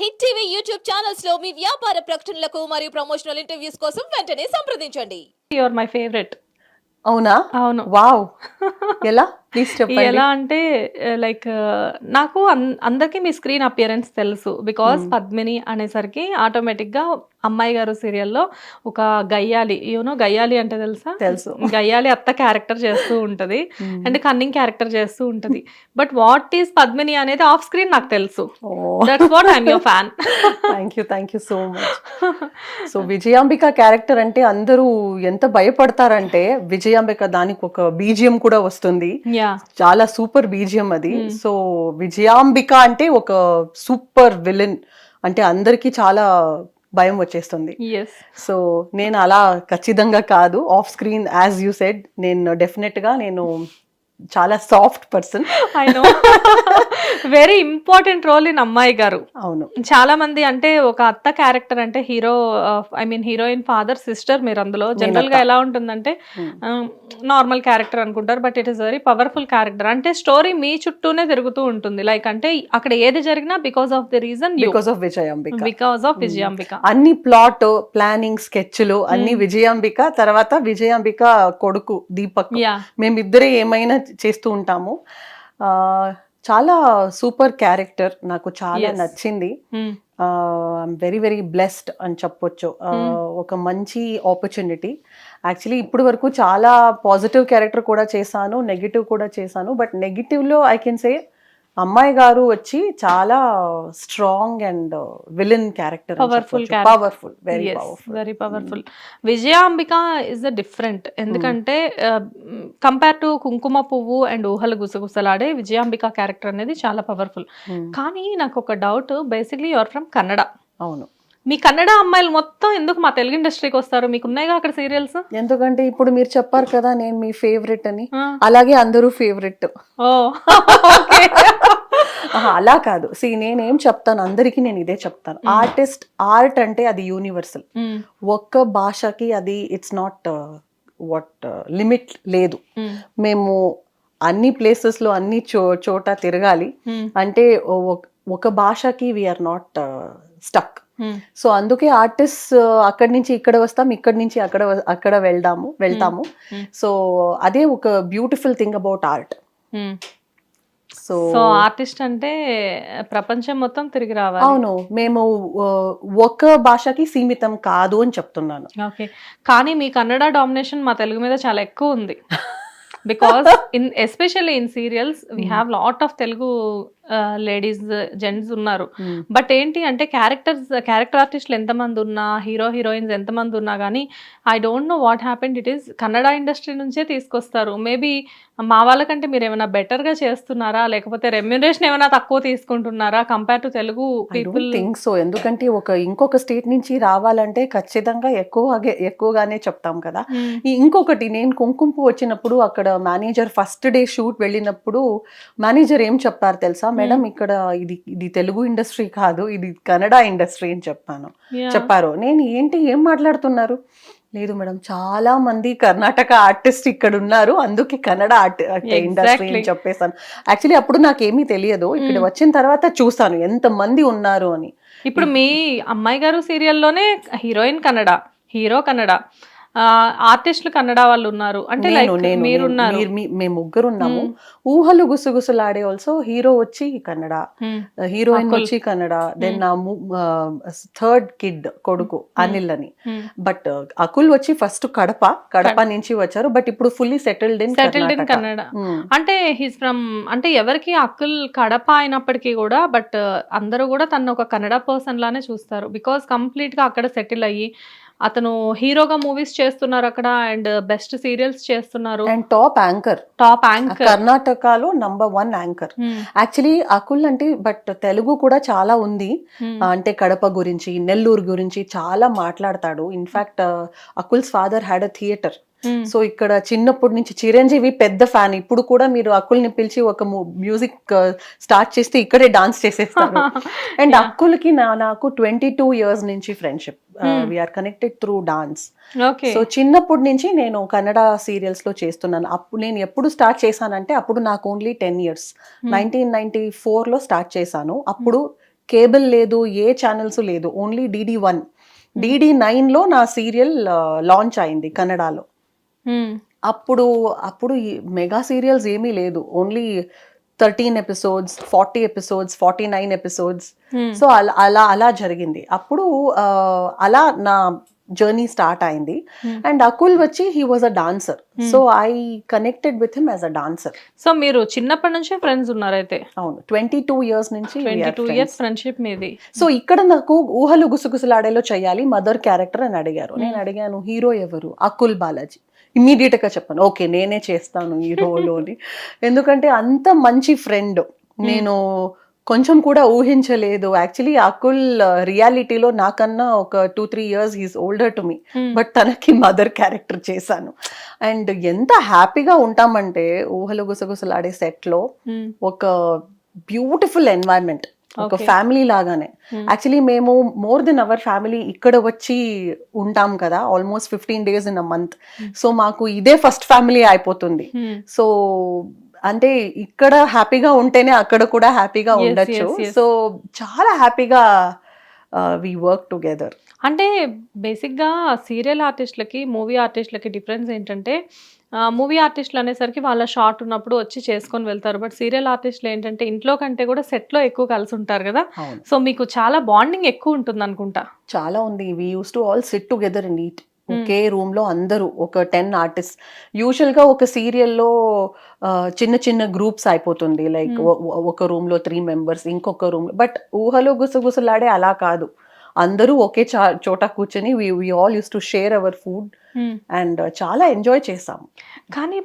Hit TV YouTube ఛానల్స్లో మీ వ్యాపార ప్రకటనలకు మరియు ప్రమోషనల్ ఇంటర్వ్యూస్ కోసం వెంటనే సంప్రదించండి. యువర్ మై ఫేవరెట్ అవునా? అవును. వావ్ ఎలా? ఎలా అంటే లైక్ నాకు అందరికీ మీ స్క్రీన్ అపియరెన్స్ తెలుసు. బికాస్ పద్మిని అనేసరికి ఆటోమేటిక్గా అమ్మాయి గారు సీరియల్లో ఒక గయ్యాలి యూనో గయ్యాలి అంటే తెలుసా? తెలుసు. గయ్యాలి అత్త క్యారెక్టర్ చేస్తూ ఉంటది. Hmm. అండ్ కన్నింగ్ క్యారెక్టర్ చేస్తూ ఉంటది. బట్ వాట్ ఈస్ పద్మిని అనేది ఆఫ్ స్క్రీన్ నాకు తెలుసు. That's what I'm your fan thank you thank you so much so Vijayambika character అంటే అందరూ ఎంత భయపడతారంటే విజయాంబిక దానికి ఒక బీజియం కూడా వస్తుంది. చాలా సూపర్ బీజియం అది. సో విజయాంబిక అంటే ఒక సూపర్ విలన్. అంటే అందరికీ చాలా భయం వచ్చేస్తుంది. సో నేను అలా ఖచ్చితంగా కాదు. Off screen as you said నేను డెఫినెట్గా నేను చాలా soft person I know very important role in Ammayi Garu అవును. చాలా మంది అంటే ఒక అత్త క్యారెక్టర్ అంటే hero I mean heroine father sister మీరు అందులో. జనరల్గా ఎలా ఉంటుందంటే నార్మల్ క్యారెక్టర్ అనుకుంటారు but it is very powerful character అంటే స్టోరీ మీ చుట్టూనే తిరుగుతూ ఉంటుంది. లైక్ అంటే అక్కడ ఏది జరిగినా because of the reason because of Vijayambika because of Vijayambika అన్ని ప్లాట్ ప్లానింగ్ స్కెచ్లు అన్ని విజయాంబిక తర్వాత విజయాంబిక కొడుకు దీపక్ మేమిద్దరే ఏమైనా చేస్తూ ఉంటాము. చాలా సూపర్ క్యారెక్టర్. నాకు చాలా. నచ్చింది. వెరీ వెరీ బ్లెస్డ్ అని చెప్పొచ్చు. ఆ, ఒక మంచి ఆపర్చునిటీ యాక్చువల్లీ ఇప్పటి వరకు చాలా పాజిటివ్ క్యారెక్టర్ కూడా చేశాను నెగిటివ్ కూడా చేశాను. But నెగిటివ్లో I can say Ammayi Garu వచ్చి చాలా strong and villain character character. Powerful very powerful very powerful Vijayambika is the different ఎందుకంటే compare to Kumkuma Puvvu and ఊహలు గుసగుసలాడే విజయాంబిక క్యారెక్టర్ అనేది చాలా పవర్ఫుల్ కానీ నాకు ఒక doubt basically your from Kannada అవును. మీ కన్నడ అమ్మాయిలు మొత్తం ఎందుకు మా తెలుగు ఇండస్ట్రీకి వస్తారు? మీకు ఉన్నాయిగా అక్కడ సీరియల్స్? ఎందుకంటే ఇప్పుడు మీరు చెప్పారు కదా నేను మీ ఫేవరెట్ అని. అలాగే అందరూ ఫేవరెట్ అలా కాదు. సి నేనేం చెప్తాను అందరికీ నేను ఇదే చెప్తాను. ఆర్టిస్ట్ ఆర్ట్ అంటే అది యూనివర్సల్ ఒక్క భాషకి అది ఇట్స్ నాట్ వాట్ లిమిట్ లేదు. మేము. అన్ని places లో అన్ని చో చోట తిరగాలి. అంటే ఒక భాషకి వీఆర్ నాట్ స్టక్ సో అందుకే ఆర్టిస్ట్ అక్కడి నుంచి ఇక్కడ వస్తాం ఇక్కడి నుంచి అక్కడ అక్కడ వెళ్దాము వెళ్తాము. Hmm. సో అదే ఒక beautiful thing about art so so artist అంటే ప్రపంచం మొత్తం తిరిగి రావాలి. అవును మేము ఒక భాషకి సీమితం కాదు అని చెప్తున్నాను. ఓకే కానీ మీ కన్నడ డామినేషన్ మా తెలుగు మీద చాలా ఎక్కువ ఉంది. Because in especially in serials we have lot of Telugu ladies gents ఉన్నారు. బట్ ఏంటి అంటే క్యారెక్టర్స్ క్యారెక్టర్ ఆర్టిస్టులు ఎంతమంది ఉన్నా హీరో హీరోయిన్స్ ఎంతమంది ఉన్నా కానీ I don't know what happened it is Kannada industry నుంచే తీసుకొస్తారు. మేబీ మా వాళ్ళకంటే మీరు ఏమైనా బెటర్గా చేస్తున్నారా? లేకపోతే రెమ్యునరేషన్ ఏమైనా తక్కువ తీసుకుంటున్నారా compare to Telugu people? Think so. ఎందుకంటే ఒక ఇంకొక స్టేట్ నుంచి రావాలంటే ఖచ్చితంగా ఎక్కువ ఎక్కువగానే చెప్తాం కదా. ఇంకొకటి నేను కుంకుమ వచ్చినప్పుడు అక్కడ మేనేజర్ ఫస్ట్ డే షూట్ వెళ్ళినప్పుడు మేనేజర్ ఏం చెప్పారు తెలుసా? మేడం ఇక్కడ ఇది ఇది తెలుగు ఇండస్ట్రీ కాదు ఇది కన్నడ ఇండస్ట్రీ అని చెప్పాను. చెప్పారు. నేను ఏంటి ఏం మాట్లాడుతున్నారు? లేదు మేడం చాలా మంది కర్ణాటక ఆర్టిస్ట్ ఇక్కడ ఉన్నారు. అందుకే కన్నడ ఆర్ట్ ఇండస్ట్రీ. అని చెప్పేసాను యాక్చువల్లీ అప్పుడు నాకేమీ తెలియదు. ఇక్కడ వచ్చిన తర్వాత చూసాను ఎంత మంది ఉన్నారు అని. ఇప్పుడు మీ అమ్మాయి గారు సీరియల్లోనే హీరోయిన్ కన్నడ హీరో కన్నడ. ఆర్టిస్టులు కన్నడ వాళ్ళు ఉన్నారు. అంటే నేను లైక్ నేను మీరు నేను- ఉన్నారు. మీరు- మీ- మేము ముగ్గురు ఉన్నాము ఊహలు గుసగుసలాడే ఆల్సో హీరో వచ్చి కన్నడ. హీరోయిన్ అకుల్. వచ్చి కన్నడ. దెన్ నా థర్డ్ కిడ్ కొడుకు అనిల్ అని. బట్ అకుల్ వచ్చి ఫస్ట్ కడప. కడప నుంచి వచ్చారు. బట్ ఇప్పుడు fully settled in settled in Kannada అంటే హీస్ ఫ్రమ్ అంటే ఎవరికి అక్కుల్ కడప అయినప్పటికీ కూడా బట్ అందరూ కూడా తను ఒక కన్నడ పర్సన్ లానే చూస్తారు. బికాస్ కంప్లీట్గా అక్కడ సెటిల్ అయ్యి అతను హీరోగా మూవీస్ చేస్తున్నారు అక్కడ అండ్ బెస్ట్ సీరియల్స్ చేస్తున్నారు. And top anchor top anchor కర్ణాటకలో number one anchor actually Akul అంటే బట్ తెలుగు కూడా చాలా ఉంది. అంటే కడప గురించి నెల్లూరు గురించి చాలా మాట్లాడతాడు. In fact Akul's father had a theatre so ఇక్కడ చిన్నప్పటి నుంచి చిరంజీవి పెద్ద ఫ్యాన్ ఇప్పుడు కూడా మీరు అక్కుల్ని పిలిచి ఒక మ్యూజిక్ స్టార్ట్ చేస్తే ఇక్కడే డాన్స్ చేసేస్తారు. అండ్ అక్కులకి నాకు ట్వంటీ టూ ఇయర్స్ నుంచి friendship we're connected through dance so చిన్నప్పటి నుంచి నేను కన్నడ సీరియల్స్లో చేస్తున్నాను. అప్పుడు నేను ఎప్పుడు స్టార్ట్ చేశానంటే అప్పుడు నాకు only ten years nineteen ninety ఫోర్లో స్టార్ట్ చేశాను. అప్పుడు కేబుల్ లేదు ఏ ఛానల్స్ లేదు ఓన్లీ డిడి వన్ డిడి నైన్లో నా సీరియల్ లాంచ్ అయింది కన్నడలో. మ్మ్. అప్పుడు అప్పుడు మెగా సీరియల్స్ ఏమీ లేదు. Only thirteen episodes forty episodes forty nine episodes Hmm. So అలా అలా అలా జరిగింది. అప్పుడు అలా నా జర్నీ స్టార్ట్ అయింది. అండ్ అకుల్ వచ్చి he was a dancer so I connected with him as a dancer so మీరు చిన్నప్పటి నుంచే ఫ్రెండ్స్ ఉన్నారైతే? అవును. ట్వంటీ టూ ఇయర్స్ నుంచి. ఇయర్స్ ఫ్రెండ్షిప్ మీది. సో ఇక్కడ నాకు ఊహలు గుసగుసలాడేలో చేయాలి మదర్ క్యారెక్టర్ అని అడిగారు. నేను అడిగాను హీరో ఎవరు? అకుల్ బాలాజీ. ఇమ్మీడియట్గా చెప్పాను. ఓకే నేనే చేస్తాను ఈ రోల్ అని. ఎందుకంటే అంత మంచి ఫ్రెండ్ నేను కొంచెం కూడా ఊహించలేదు. యాక్చువల్లీ అకుల్ రియాలిటీలో నాకన్నా ఒక two three years is older to me. But తనకి మదర్ క్యారెక్టర్ చేశాను. అండ్ ఎంత హ్యాపీగా ఉంటామంటే ఊహలు గుసగుసలాడే సెట్లో. ఒక బ్యూటిఫుల్ ఎన్వైరన్మెంట్. ఒక. ఫ్యామిలీ లాగానే Hmm. యాక్చువల్లీ మేము మోర్ దెన్ అవర్ ఫ్యామిలీ ఇక్కడ వచ్చి ఉంటాం కదా almost fifteen days in a month so మాకు ఇదే ఫస్ట్ ఫ్యామిలీ అయిపోతుంది. సో అంటే ఇక్కడ హ్యాపీగా ఉంటేనే అక్కడ కూడా హ్యాపీగా ఉండొచ్చు. సో చాలా హ్యాపీగా వి వర్క్ టుగెదర్ అంటే బేసిక్గా సీరియల్ ఆర్టిస్టులకి మూవీ ఆర్టిస్టులకి డిఫరెన్స్ ఏంటంటే మూవీ ఆర్టిస్టులు అనేసరికి వాళ్ళ షార్ట్ ఉన్నప్పుడు వచ్చి చేసుకొని వెళ్తారు. బట్ సీరియల్ ఆర్టిస్టులు ఏంటంటే ఇంట్లో కంటే కూడా సెట్లో ఎక్కువ కలిసి ఉంటారు కదా. సో మీకు చాలా బాండింగ్ ఎక్కువ ఉంటుంది అనుకుంటా చాలా ఉంది. We use to all sit together and eat ఒకే రూమ్లో అందరూ ఒక టెన్ ఆర్టిస్ట్. యూజువల్గా ఒక సీరియల్లో చిన్న చిన్న గ్రూప్స్ అయిపోతుంది. లైక్ ఒక రూమ్లో త్రీ మెంబర్స్ ఇంకొక రూమ్ బట్ ఊహలో గుసగుసలాడే అలా కాదు. అందరూ ఒకే చోట కూర్చొని we all use to share our food and చాలా ఎంజాయ్ చేసాం కానీ